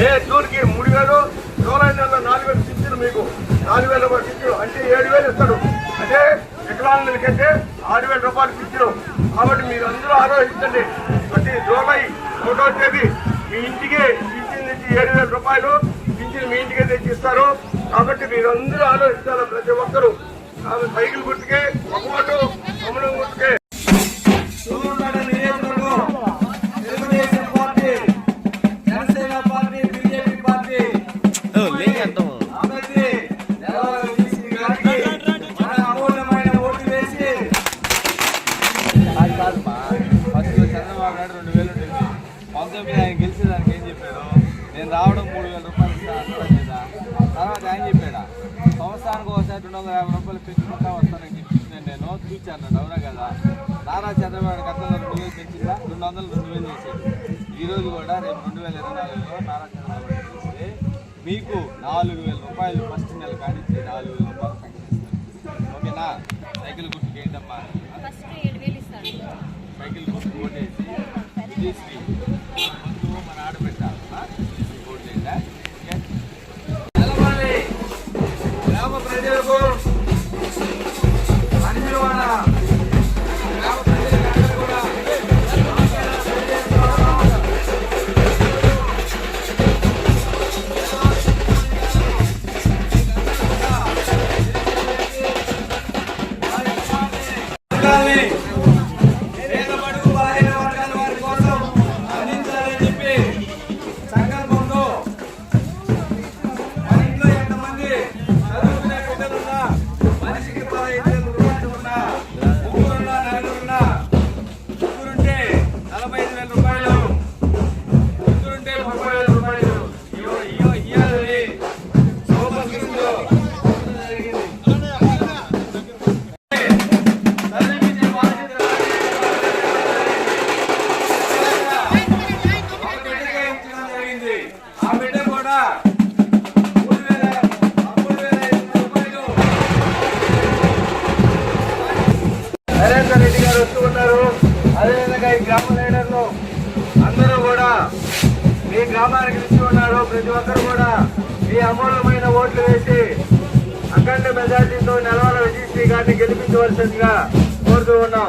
మే జూన్కి మూడు వేలు జూలై నెలలో నాలుగు వేలు పింఛను మీకు. నాలుగు వేల రూపాయలు అంటే ఏడు వేలు ఇస్తాడు అంటే వికలాంగులకైతే ఆరు వేల రూపాయలు పింఛను కాబట్టి మీరు అందరూ ఆలోచించండి. ప్రతి జూలై ఒకటో తేదీ మీ ఇంటికి పింఛన్ నుంచి ఏడు వేల రూపాయలు పింఛన్ మీ ఇంటికే తెచ్చిస్తారు. కాబట్టి మీరు అందరూ ఆలోచించాలి ప్రతి ఒక్కరూ? సైకిల్ గుర్తుకే అది కాదమ్మా ఫస్ట్ చంద్రబాబు నాయుడు రెండు వేలు ఉండేది పంతొమ్మిది ఆయన గెలిచేదానికి ఏం చెప్పాడు నేను రావడం మూడు వేల రూపాయలు ఇస్తాను లేదా తర్వాత ఆయన చెప్పాడా సంవత్సరానికి ఒకసారి రెండు వందల యాభై రూపాయలు పెంచుకుంటా వస్తానని చెప్పింది నేను చూచాను అవునా కదా నారా చంద్రబాబు గతంలో రెండు వేలు పెంచిందా రెండు వందలు రెండు వేలు చేసేది ఈరోజు కూడా రేపు రెండు వేల ఇరవై నాలుగులో నారా చంద్రబాబు మీకు నాలుగు వేల రూపాయలు ఫస్ట్ నెల కానీ నాలుగు వేల రూపాయలు పెంచేస్తారు ఓకేనా సైకిల్ గుర్తుకు ఏంటమ్మా ఫస్ట్ ఏడు వేలు ఇస్తాడు సైకిల్ గుర్తు ఓటేసి విజయశ్రీ ముందు మన ఆడబిడ్డ ఓటు చేయండి గ్రామ ప్రజలకు గ్రామానికి వచ్చి ఉన్నారు ప్రతి ఒక్కరు కూడా. మీ అమూల్యమైన ఓట్లు వేసి అఖండ మెజార్టీతో నెలవాల విజయశ్రీ గారిని గెలిపించవలసిందిగా కోరుతూ ఉన్నాం.